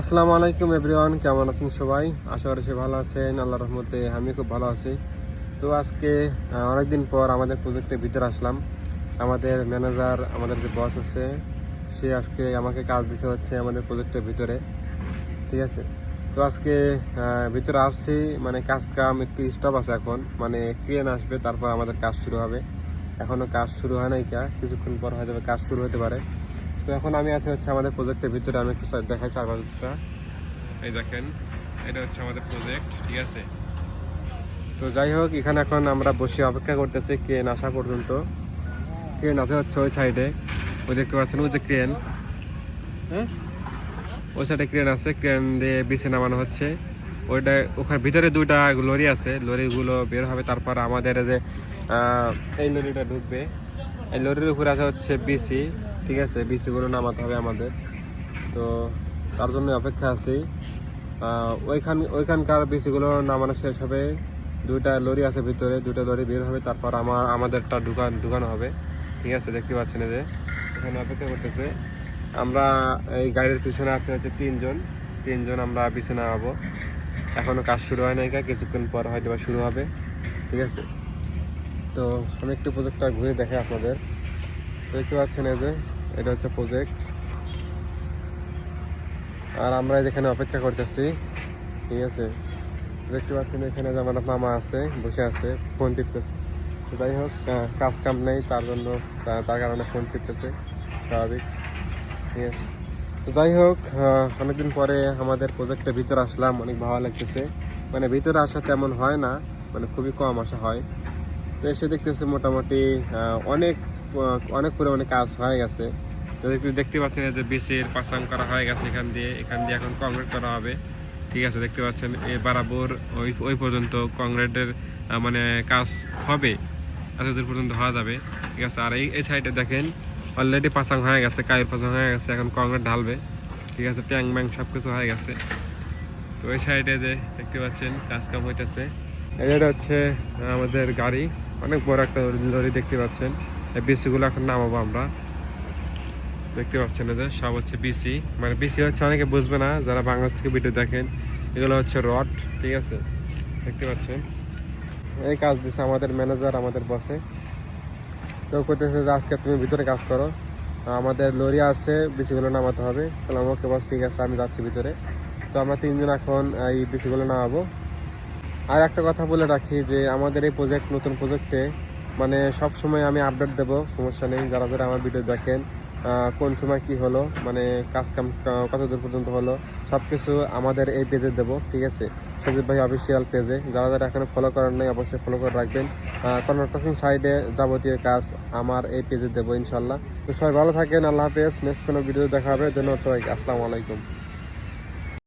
আসসালামু আলাইকুম এভরিওয়ান, কেমন আছেন সবাই? আশা করি সবাই ভালো আছেন আল্লাহ রহমতে আমি খুব ভালো আছি। তো আজকে অনেকদিন পর আমাদের প্রজেক্টের ভিতরে আসলাম। আমাদের ম্যানেজার আমাদের যে বস আছে, সে আজকে আমাকে কাজ দিতে হচ্ছে আমাদের প্রজেক্টের ভিতরে। ঠিক আছে? তো আজকে ভিতরে আসছি মানে কাজ কাম একটু স্টপ আছে এখন। মানে ক্রেন আসবে, তারপর আমাদের কাজ শুরু হবে। এখনও কাজ শুরু হয় নাই কা, কিছুক্ষণ পর হয়তো কাজ শুরু হতে পারে। তো এখন আমি আছি হচ্ছে আমাদের প্রজেক্টের ভিতরে। আমি একটু দেখাই চারপাশটা। এই দেখেন, এটা হচ্ছে আমাদের প্রজেক্ট ঠিক আছে? তো যাই হোক, এখানে এখন আমরা বসে অপেক্ষা করতেছি ক্রেন আসা পর্যন্ত। ক্রেন আসা হচ্ছে ওই সাইডে ওই দেখতে পাচ্ছেন, ওই যে ক্রেন। হ্যাঁ? ওই সাইডে ক্রেন আছে, ক্রেন দিয়ে বিছে নামানো হচ্ছে। ওইটা, ওখানে ভিতরে দুইটা লরি আছে। লরিগুলো বের হবে, তারপর আমাদের যে এই লরিটা ঢুকবে। এই লরির উপরে আছে হচ্ছে বিসি ঠিক আছে বিসি গুলো নামাতে হবে আমাদের। তো তার জন্য অপেক্ষা আছি। ওইখান, ওইখানকার বিসি গুলো নামানো শেষ হবে। দুইটা লরি আছে ভিতরে, দুইটা লরি বের হবে, তারপর আমার, আমাদেরটা ঢুকান ঢুকানো হবে। ঠিক আছে, দেখতে পাচ্ছেন যে, এখানে অপেক্ষা করতেছে। আমরা এই গাড়ির পিছনে আছে হচ্ছে তিনজন। তিনজন আমরা পিছনে নামাবো। এখনও কাজ শুরু হয় নাই কিছুক্ষণ পর হয়তো বা শুরু হবে। ঠিক আছে? তো আমি একটু প্রজেক্টটা ঘুরে দেখাই আপনাদের। দেখতে পাচ্ছেন যে এটা হচ্ছে প্রজেক্ট আর আমরা যেখানে অপেক্ষা করতেছি, ঠিক আছে? দেখতে পাচ্ছেন এখানে যে আমার মামা আছে, বসে আছে ফোন টিপতেছে। যাই হোক কাজ কাম নেই, তার জন্য তার কারণে ফোন টিপতেছে, স্বাভাবিক। ঠিক আছে? তো যাই হোক অনেকদিন পরে আমাদের প্রজেক্টের ভিতরে আসলাম, অনেক ভালো লাগতেছে। মানে ভিতরে আসা তেমন হয় না মানে খুবই কম আসা হয়। তো এসে দেখতেছে মোটামুটি অনেক অনেক পরিমাণে কাজ হয়ে গেছে। দেখতে- পাচ্ছেন যে বিসির পাসাং করা হয়ে গেছে এখান দিয়ে। এখান দিয়ে এখন কংক্রিট করা হবে। ঠিক আছে, দেখতে পাচ্ছেন এ বরাবর ওই ওই পর্যন্ত কংক্রিটের মানে কাজ হবে। এতদূর পর্যন্ত হওয়া যাবে। ঠিক আছে, আর এই এই সাইডে দেখেন অলরেডি পাসাং হয়ে গেছে, কায়ের পাসাং হয়ে গেছে, এখন কংক্রিট ঢালবে। ঠিক আছে, ট্যাং ব্যাং সব কিছু হয়ে গেছে। তো ওই সাইডে যে দেখতে পাচ্ছেন কাজ কাম হইতেছে। এটা হচ্ছে আমাদের গাড়ি। অনেক বড় একটা লরি দেখতে পাচ্ছেন। বিসিগুলো এখন নামাবো আমরা। দেখতে পাচ্ছেন এদের, সব হচ্ছে বিসি মানে বিসি হচ্ছে অনেকে বুঝবে না, যারা বাংলাদেশ থেকে ভিডিও দেখেন, এগুলো হচ্ছে রড ঠিক আছে? দেখতে পাচ্ছেন? এই কাজ দিছে আমাদের ম্যানেজার আমাদের বসে তো করতেছে যে, আজকে তুমি ভিতরে কাজ করো। আমাদের লরি আছে বিসিগুলো নামাতে হবে। তাহলে আমাকে বস, ঠিক আছে, আমি যাচ্ছি ভিতরে। তো আমরা তিনজন এখন, এই বিসিগুলো নামাবো। আর একটা কথা বলে রাখি যে, আমাদের এই প্রজেক্ট নতুন প্রজেক্টে মানে সব সময় আমি আপডেট দেব, সমস্যা নেই। যারা যারা আমার ভিডিও দেখেন কোন সময় কি হলো মানে কাজ কাম ক- কত দূর পর্যন্ত হলো সব কিছু আমাদের এই পেজে দেব, ঠিক আছে? সজীব ভাই অফিসিয়াল পেজে যারা যারা এখনও ফলো করার নাই, অবশ্যই ফলো করে রাখবেন। কর্নাটক সাইডে যাবতীয় কাজ আমার এই পেজে দেবো ইনশাল্লাহ তো সবাই ভালো থাকেন, আল্লাহ হাফেজ। নেক্সট কোনো ভিডিও দেখা হবে, ধন্যবাদ সবাইকে। আসসালামু আলাইকুম।